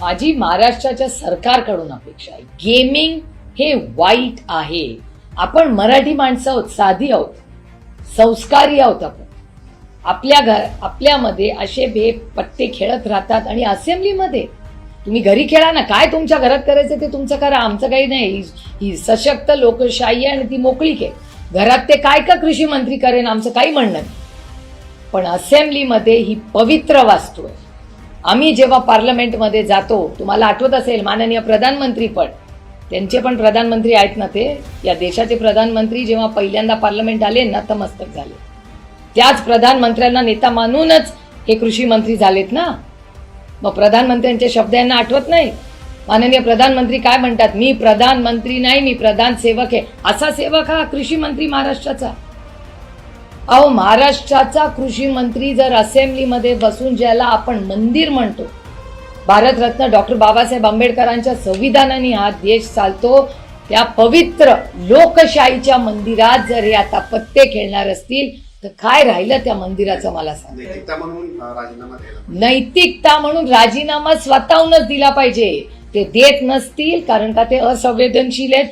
माझी महाराष्ट्राच्या सरकारकडून अपेक्षा आहे. गेमिंग हे वाईट आहे. आपण मराठी माणसं आहोत साधी आहोत. संस्कारी आहोत आपण. आपल्या घर आपल्यामध्ये असे बे पत्ते खेळत राहतात आणि असेंब्लीमध्ये तुम्ही घरी खेळा ना. काय तुमच्या घरात करायचं ते तुमचं करा. आमचं काही नाही. ही- ही सशक्त लोकशाही आहे आणि ती मोकळी खेळ घरात ते काय का कृषी मंत्री करेन? आमचं काही म्हणणं नाही. पण असेंब्लीमध्ये ही पवित्र वास्तू आहे. आम्ही जेव्हा पार्लमेंटमध्ये जातो तुम्हाला आठवत असेल माननीय प्रधानमंत्री पण त्यांचे पण प्रधानमंत्री आहेत ना ते? या देशाचे प्रधानमंत्री जेव्हा पहिल्यांदा पार्लमेंट आले नतमस्तक झाले. त्याच प्रधानमंत्र्यांना नेता मानूनच हे कृषी मंत्री झालेत ना? मग प्रधानमंत्र्यांचे शब्द यांना आठवत नाही? माननीय प्रधानमंत्री काय म्हणतात? मी प्रधानमंत्री नाही मी प्रधान सेवक आहे. असा सेवक हा कृषी मंत्री महाराष्ट्राचा. अहो महाराष्ट्राचा कृषी मंत्री जर असेंब्लीमध्ये बसून ज्याला आपण मंदिर म्हणतो भारतरत्न डॉक्टर बाबासाहेब आंबेडकरांच्या संविधानाने हा देश चालतो त्या पवित्र लोकशाहीच्या मंदिरात जर हे आता पत्ते खेळणार असतील तर काय राहिलं त्या मंदिराचं मला सांग. नैतिकता म्हणून नैतिकता राजीनामा स्वतःहूनच दिला पाहिजे. ते देत नसतील कारण का ते असंवेदनशील आहेत.